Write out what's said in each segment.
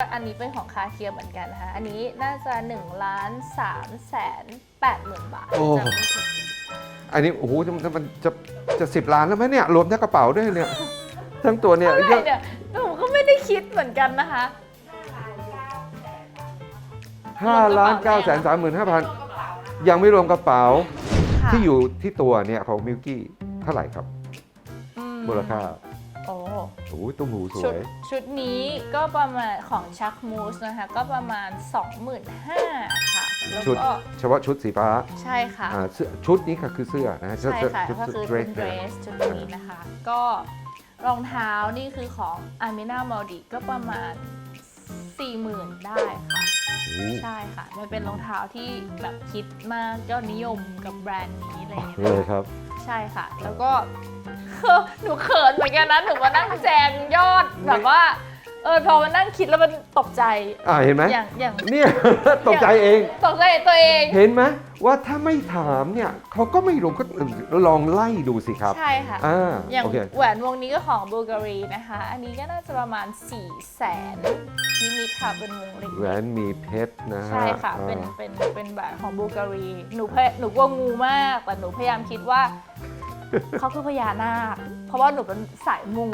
อันนี้เป็นของคาเคียเหมือนกันนะคะ อันนี้น่าจะ1ล้าน3แสน8หมื่นบาทโอ้ จำไม่ผิดอันนี้โอ้โหมันมันจะจะสิบล้านแล้วไหมเนี่ยรวมทั้งกระเป๋าด้วยเนี่ยทั้งตัวเนี่ยเท่าไหเยร่อะเนี่ยหนูก็ไม่ได้คิดเหมือนกันนะคะ ห้าล้านเก้าแสนสามหมื่นห้าพันยังไม่รวมกระเป๋าค่ะที่อยู่ที่ตัวเนี่ยของมิลกี้เท่าไหร่ครับ อืมูลค่า โอ้โอ้โหตุ้มหูสชุวดย ชุดนี้ก็ประมาณของชักมูสนะคะ ก็ประมาณ 25,000ค่ะ แล้วชุดก็เฉพาะชุดสีฟ้าใช่ค่ะ อ่าเสื้อชุดนี้ค่ะคือเสื้อนะฮะใช่ค่ะชุดก็ชุดคือเดรเป็สนเดรเนี่ยสชุดนี้นะคะ ก็รองเท้านี่คือของอามินามาดิก็ประมาณ 40,000 ได้ค่ะ โอ้โห ใช่ค่ะ มันเป็นรองเท้าที่แบบคิดมากยอดนิยมกับแบรนด์นี้อะไรอย่างเงี้ยเลยนะคะครับ ใช่ค่ะ แล้วก็หนูเขินเหมือนกันนะหนูมานั่งแจงยอดแบบว่า ออพอมานั่งคิดแล้วมันตกใจ อ่าเห็นไหมอย่างอย่างเนี่ย ตกใจเอง ตกใจตัวเอง เห็นไหมว่าถ้าไม่ถามเนี่ยเขาก็ไม่รู้ก็ลองไล่ดูสิครับ ใช่ค่ะ อ่าอย่างโอเคแหวนวงนี้ก็ของบูการีนะคะ อันนี้ก็น่าจะประมาณ 4 0 0แสนนิดๆค่ะเป็นวงเล็กแหวนมีเพชรนะๆฮะใช่ค่ะ อ่า เป็นเป็นเป็นแหวนของบูการี หนูพยหนูกลัวงูมาก แต่หนูพยายามคิดว่า เขาคือพญานาค เพราะว่าหนูเป็นสายมู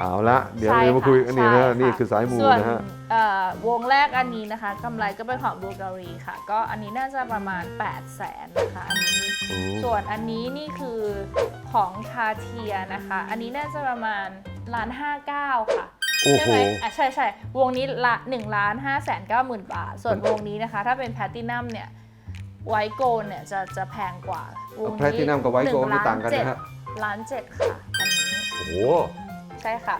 เอาละเดี๋ยวใช่เรามาคุยอันนี้ค่ะนะใช่ค่ะนี่คือสายมูส่วนนะฮะเอ่อวงแรกอันนี้นะคะกำไรก็เป็นของบูการีค่ะ ก็อันนี้น่าจะประมาณ 8 0 0แสนนะคะอันนี้โอ้ส่วนอันนี้นี่คือของคาเทียนะคะ อันนี้น่าจะประมาณล้านห้าเก้าค่ะโอ้ใช่โหไหมอะใช่ใช่วงนี้ละหนึ่งล้านห้าแสนเก้าหมื่นบาท ส่วนวงนี้นะคะ ถ้าเป็นแพลตินัมเนี่ยไวโกลเนี่ยจะจะแพงกว่าวงนี้แพลตินัมกับไวโกลหนี่ต่างกันนะฮะล้านเจ็ดค่ะอันนี้โอ้โห ใช่ค่ะ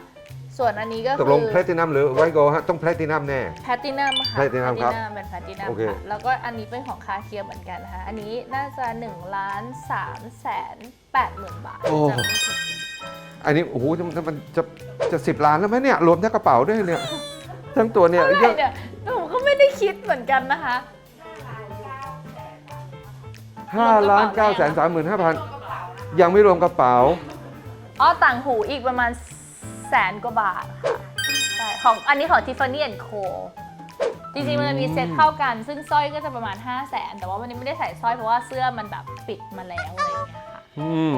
ส่วนอันนี้ก็ตคืกลงแพลตินัมหรือไวโกลฮะต้องแพลตินัมแน่ แพลตินัมค่ะ Platinum ครับเป็นแพลตินัมโอเค ค่ะ แล้วก็อันนี้เป็นของคาเทียเหมือนกันนะคะ อันนี้น่าจะ1ล้าน3แสน8หมื่นบาทโอ้จำไม่ผิดอันนี้โอ้โหมันมันจะจะสิบล้านแล้วไหมเนี่ยรวมทั้งกระเป๋าด้วยเนี่ยทั้งตัวเนี่ยเท่าไหเยร่อะเนี่ยหนูก็ไม่ได้คิดเหมือนกันนะคะ ห้าล้านเก้าแสนสามหมื่นห้าพันยังไม่รวมกระเป๋าอ๋อต่างหูอีกประมาณแสนกว่าบาทค่ะใช่ของอันนี้ของ Tiffany Co จริงๆมันจะมีเซ็ตเข้ากัน ซึ่งสร้อยก็จะประมาณ 5 0 0แสนแต่ว่าวันนี้ไม่ได้ใส่สร้อยเพราะว่าเสื้อมันแบบปิดมาแล้วอะไรอย่างเงี้ยค่ะอืม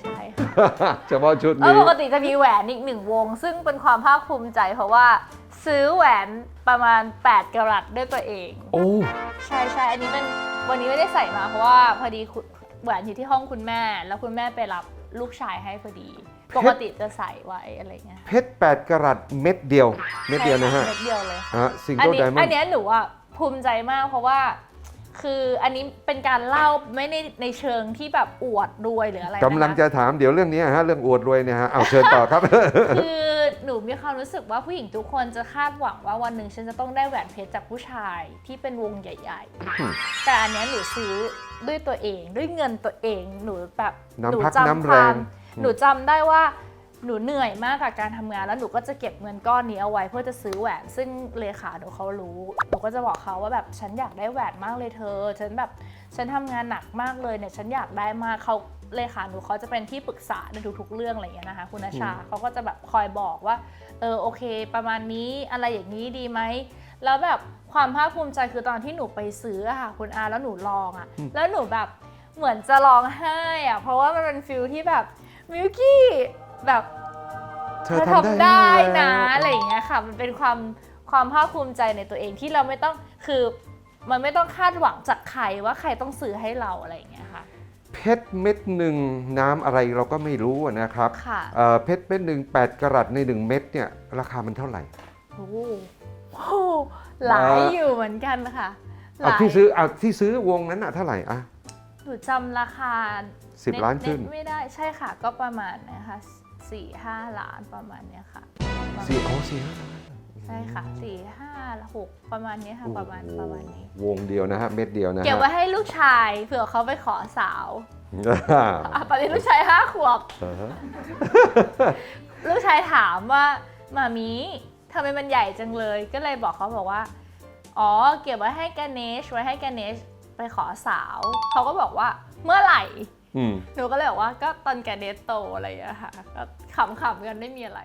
ใช่ค่ะ เฉพาะชุดเออนี้ ปกติจะมีแหวนอีกหนึ่งวง ซึ่งเป็นความภาคภูมิใจเพราะว่า ซื้อแหวนประมาณ 8กะรัตด้วยตัวเอง โอ้ ใช่ใช่อันนี้มันวันนี้ไม่ได้ใส่มาเพราะว่าพอดีคุณแหวนอยู่ที่ห้องคุณแม่ แล้วคุณแม่ไปรับลูกชายให้พอดี ปกติจะใส่ไว้อะไรเงี้ยเพชรแปดกรัตเม็ดเดียว เม็ดเดียวนะฮะใช่ค่เม็ดเดียวเลยค่ะฮะซิงอันเกิลนี้ไดมออันนด์ เนี้ยหนูอะภูมิใจมากเพราะว่า คืออันนี้เป็นการเล่าไม่ในในเชิงที่แบบอวดรวยหรืออะไรนค กำลังจะถามเดี๋ยวเรื่องนี้ฮะเรื่องอวดรวยเนี่ยฮะเอาเชิญต่อครับ คือหนูมีความรู้สึกว่าผู้หญิงทุกคนจะคาดหวังว่าวันหนึ่งฉันจะต้องได้แหวนเพชรจากผู้ชายที่เป็นวงใหญ่อืมๆ แต่อันเนี้ยหนูซื้อด้วยตัวเองด้วยเงินตัวเองหนูแบบหนูน้ำพักจำน้ำคแรวามง หนูจำได้ว่าหนูเหนื่อยมากกับการทำงาน แล้วหนูก็จะเก็บเงินก้อนนี้เอาไว้เพื่อจะซื้อแหวน ซึ่งเลขาหนูเขารู้ หนูก็จะบอกเขาว่าแบบฉันอยากได้แหวนมากเลยเธอ ฉันแบบฉันทำงานหนักมากเลยเนี่ยฉันอยากได้มากเขาเลขาหนูเขาจะเป็นที่ปรึกษาในทุกๆเรื่องอะไรอย่างเงี้ยนะคะคุณอาชาเขาก็จะแบบคอยบอกว่าเออโอเค ประมาณนี้อะไรอย่างนี้ดีไหมแล้วแบบความภาคภูมิใจคือตอนที่หนูไปซื้ออะค่ะคุณอาแล้วหนูลองอะอืมแล้วหนูแบบเหมือนจะร้องไห้อะเพราะว่ามันเป็นฟิลที่แบบ มิวกี้แบบเธเธออทำทำได้ได้นะแล้วอะไรอย่างเงี้ยค่ะ มันเป็นความความภาคภูมิใจในตัวเองที่เราไม่ต้องคือมันไม่ต้องคาดหวังจากใครว่าใครต้องซื้อให้เราอะไรอย่างเงี้ยค่ะ เพชรเม็ดหนึ่งน้ำอะไรเราก็ไม่รู้อะนะครับค่ะเอ่อเพชรเม็ดหนึ่งแปดกรัตในหนึ่งเม็ดเนี่ยราคามันเท่าไหร่โอ้โหโอ้โหหลายอยู่เหมือนกันค่ะหเอาลายที่ซื้อเอาที่ซื้อวงนั้นอะเท่าไหร่อะ หนูจำราคาสิบล้านขึ้น เไม่ได้ใช่ค่ะก็ประมาณนะคะสี่ห้าล้านประมาณเนี้ยค่ะสี่โอ้สี่ห้าล้านใช่ค่ะสี่ห้าหกประมาณเนี้ยค่ะประมาณโอ้โหประมาณนี้ วงเดียวนะฮะเม็ดเดียวนะฮะ เก็บไว้ให้ลูกชายเผื่อเขาไปขอสาวอะตอนนี้ลูกชายห้าขวบ อ่าฮะลูกชายถามว่ามามีทำไมมันใหญ่จังเลย ก็เลยบอกเขาบอกว่า อ๋อ เก็บไว้ให้กเนชไว้ให้กเนช ไปขอสาว เขาก็บอกว่าเมื่อไหร่อืมหนูก็เลยบอกว่าก็ตอนแกเนชโตอะไรอย่างเงี้ยค่ะก็ขำๆกันไม่มีอะไร